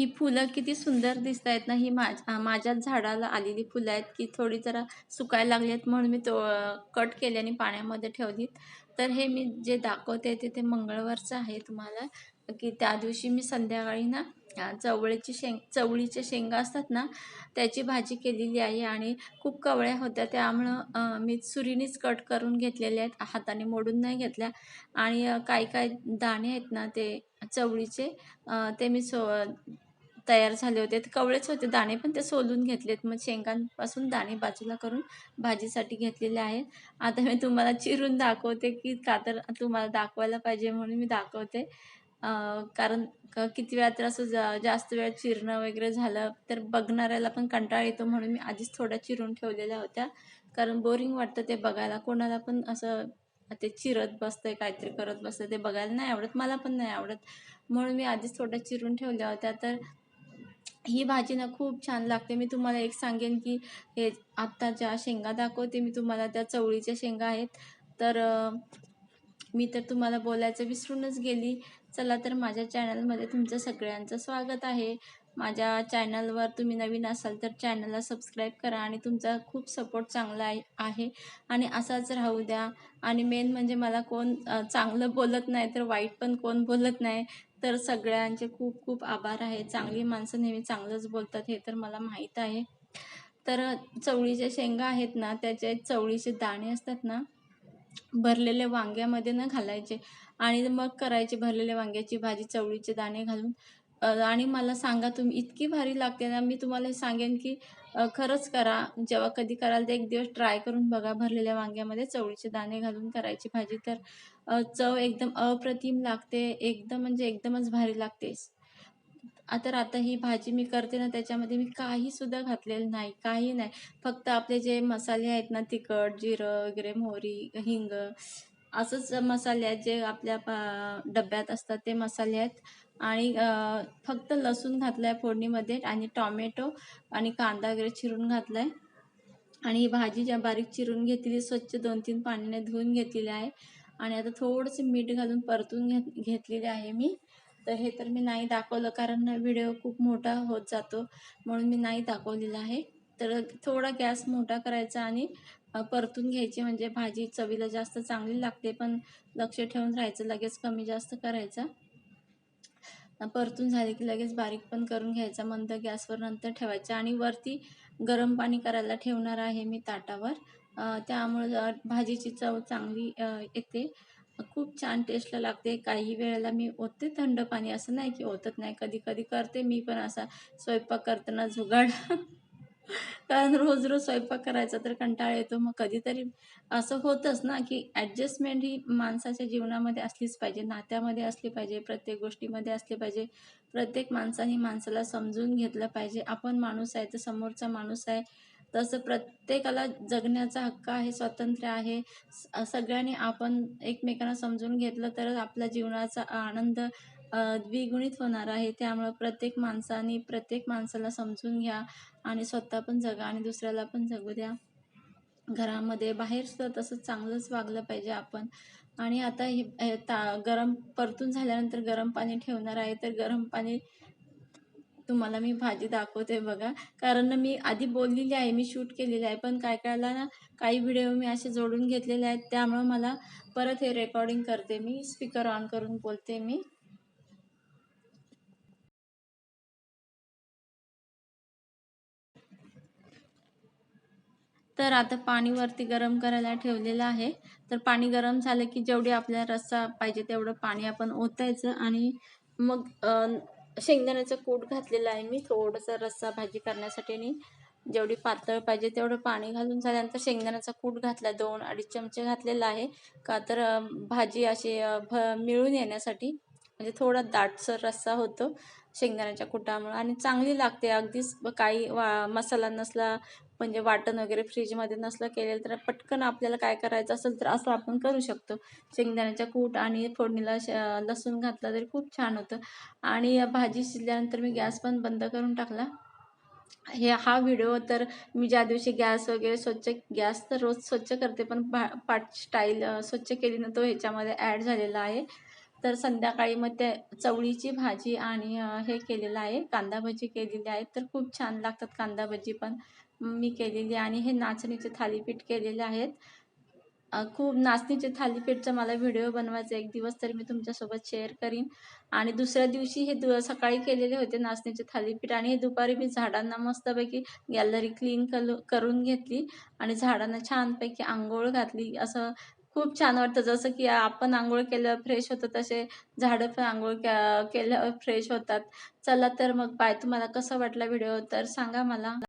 ही फुलं किती सुंदर दिसत आहेत ना ही माझ माझ्याच झाडाला आलेली फुलं आहेत की थोडी जरा सुकायला लागली आहेत म्हणून मी तो कट केली आणि पाण्यामध्ये ठेवलीत तर हे मी जे दाखवते ते ते मंगळवारचं आहे तुम्हाला. की त्या दिवशी मी संध्याकाळी ना चवळीची शेंग चवळीच्या शेंगा असतात ना त्याची भाजी केलेली आहे आणि खूप कवळ्या होत्या. त्यामुळं मी सुरीनेच कट करून घेतलेल्या आहेत हाताने मोडून नाही घेतल्या. आणि काही काही दाणे आहेत ना ते चवळीचे ते मी सो तयार झाले होते. कवळेच होते. दाणे पण ते सोलून घेतलेत. मग शेंगांपासून दाणे बाजूला करून भाजीसाठी घेतलेले आहेत. आता मी तुम्हाला चिरून दाखवते की का तर तुम्हाला दाखवायला पाहिजे म्हणून मी दाखवते. कारण किती वेळा तर असं जा जास्त वेळ चिरणं वगैरे झालं तर बघणाऱ्याला पण कंटाळा येतो म्हणून मी आधीच थोड्या चिरून ठेवलेल्या होत्या. कारण बोरिंग वाटतं ते बघायला. कोणाला पण असं ते चिरत बसतंय काहीतरी करत बसतं ते बघायला नाही आवडत. मला पण नाही आवडत. म्हणून मी आधीच थोडं चिरून ठेवल्या होत्या. तर ही भाजी ना खूप छान लागते. मी तुम्हाला एक सांगेन की हे आत्ता ज्या शेंगा दाखवते मी तुम्हाला त्या चवळीच्या शेंगा आहेत. तर मी तर तुम्हाला बोलायचं विसरूनच गेली. चला तर माझ्या चॅनलमध्ये तुमचं सगळ्यांचं स्वागत आहे. माझ्या चॅनलवर तुम्ही नवीन असाल तर चॅनलला सबस्क्राईब करा आणि तुमचा खूप सपोर्ट चांगला आहे आणि असाच राहू द्या. आणि मेन म्हणजे मला कोण चांगलं बोलत नाही तर वाईट पण कोण बोलत नाही. तर सगळ्यांचे खूप खूप आभार आहे. चांगली माणसं नेहमी चांगलंच बोलतात हे तर मला माहीत आहे. तर चवळीच्या शेंगा आहेत ना त्याचे चवळीचे दाणे असतात ना भरलेल्या वांग्यामध्ये न घालायचे. आणि मग करायचे भरलेल्या वांग्याची भाजी चवळीचे दाणे घालून. आणि मला सांगा तुम्ही इतकी भारी लागते ना. मी तुम्हाला हे सांगेन की खरंच करा. जेव्हा कधी कराल तर एक दिवस ट्राय करून बघा. भरलेल्या वांग्यामध्ये चवळीचे दाणे घालून करायची भाजी. तर चव एकदम अप्रतिम लागते. एकदम म्हणजे एकदमच भारी लागते. आता आता ही भाजी मी करते ना त्याच्यामध्ये मी काही सुद्धा घातलेलं नाही. काही नाही. फक्त आपले जे मसाले आहेत ना तिखट जिरं वगैरे मोहरी हिंग असंच मसाले आहेत जे आपल्या डब्यात असतात. ते मसाले आहेत. आणि फक्त लसूण घातलं आहे फोडणीमध्ये आणि टॉमॅटो आणि कांदा वगैरे चिरून घातला आहे आणि ही भाजी ज्या बारीक चिरून घेतलेली स्वच्छ दोन तीन पाण्याने धुवून घेतलेली आहे. आणि आता थोडंसं मीठ घालून परतून घेत घेतलेले आहे मी. तर हे तर मी नाही दाखवलं कारण व्हिडिओ खूप मोठा होत जातो. म्हणून मी नाही दाखवलेला आहे. तर थोडा गॅस मोठा करायचा आणि परतून घ्यायची म्हणजे भाजी चवीला जास्त चांगली लागते पण लक्ष ठेवून राहायचं लगेच कमी जास्त करायचं. परतून झाले की लगेच बारीक पण करून घ्यायचा मंद गॅसवर नंतर ठेवायचा आणि वरती गरम पाणी करायला ठेवणार आहे मी ताटावर. त्यामुळं भाजीची चव चांगली येते. खूप छान टेस्टला लागते. काही वेळेला मी ओतते थंड पाणी असं नाही की ओतत नाही. कधी कधी करते मी पण असा स्वयंपाक करताना जुगाड. कारण रोज रोज स्वयंपाक करायचा तर कंटाळा येतो. मग कधीतरी असं होतंच ना की ॲडजस्टमेंट ही माणसाच्या जीवनामध्ये असलीच पाहिजे नात्यामध्ये असली पाहिजे प्रत्येक गोष्टीमध्ये असली पाहिजे. प्रत्येक माणसाने माणसाला समजून घेतलं पाहिजे. आपण माणूस आहे तर समोरचा माणूस आहे. तसं प्रत्येकाला जगण्याचा हक्क आहे स्वातंत्र्य आहे. सगळ्यांनी आपण एकमेकांना समजून घेतलं तरच आपल्या जीवनाचा आनंद द्विगुणित होणार आहे. त्यामुळं प्रत्येक माणसाने प्रत्येक माणसाला समजून घ्या आणि स्वतः पण जगा आणि दुसऱ्याला पण जगू द्या. घरामध्ये बाहेर सुद्धा तसं चांगलंच वागलं पाहिजे आपण. आणि आता हे ता गरम परतून झाल्यानंतर गरम पाणी ठेवणार आहे तर गरम पाणी तुम्हाला मी भाजी दाखवते बघा. कारण मी आधी बोललेली आहे मी शूट केलेली आहे. पण काय कायला ना काही व्हिडिओ मी असे जोडून घेतलेले आहेत. त्यामुळं मला परत हे रेकॉर्डिंग करते मी स्पीकर ऑन करून बोलते मी. तर आता पाणीवरती गरम करायला ठेवलेलं आहे. तर पाणी गरम झालं की जेवढी आपल्याला रस्सा पाहिजे तेवढं पाणी आपण ओतायचं आणि मग शेंगदाण्याचं कूट घातलेलं आहे मी. थोडंसं रस्सा भाजी करण्यासाठी आणि जेवढी पातळ पाहिजे तेवढं पाणी घालून झाल्यानंतर शेंगदाण्याचा कूट घातला. दोन अडीच चमचे घातलेला आहे. का तर भाजी अशी भ मिळून येण्यासाठी म्हणजे थोडा दाटसर रस्सा होतो शेंगदाण्याच्या कुटामुळं आणि चांगली लागते. अगदीच काही वा मसाला नसला म्हणजे वाटण वगैरे फ्रीजमध्ये नसलं केलेलं तर पटकन आपल्याला काय करायचं असेल तर असं आपण करू शकतो. शेंगदाण्याच्या कूट आणि फोडणीला लसूण घातला तरी खूप छान होतं. आणि भाजी शिजल्यानंतर मी गॅस पण बंद करून टाकला. हे हा व्हिडिओ तर मी ज्या दिवशी गॅस वगैरे स्वच्छ गॅस तर रोज स्वच्छ करते पण पाट स्टाईल स्वच्छ केली ना तो ह्याच्यामध्ये ॲड झालेला आहे. तर संध्याकाळी मग ते चवळीची भाजी आणि हे केलेलं आहे. कांदा भजी केलेली आहे. तर खूप छान लागतात कांदा भजी पण मी केलेली आणि हे नाचणीचे थालीपीठ केलेले आहेत. खूप नाचणीचे थालीपीठचा मला व्हिडिओ बनवायचा एक दिवस तर मी तुमच्यासोबत शेअर करीन. आणि दुसऱ्या दिवशी हे दु सकाळी केलेले होते नाचणीचे थालीपीठ आणि हे दुपारी मी झाडांना मस्तपैकी गॅलरी क्लीन कल करून घेतली आणि झाडांना छानपैकी आंघोळ घातली. असं खूप छान वाटतं. जसं की आपण आंघोळ केल्यावर फ्रेश होतो तसे झाडं पण आंघोळ केल्यावर फ्रेश होतात. चला तर मग बाय. तुम्हाला कसं वाटला व्हिडिओ तर सांगा मला.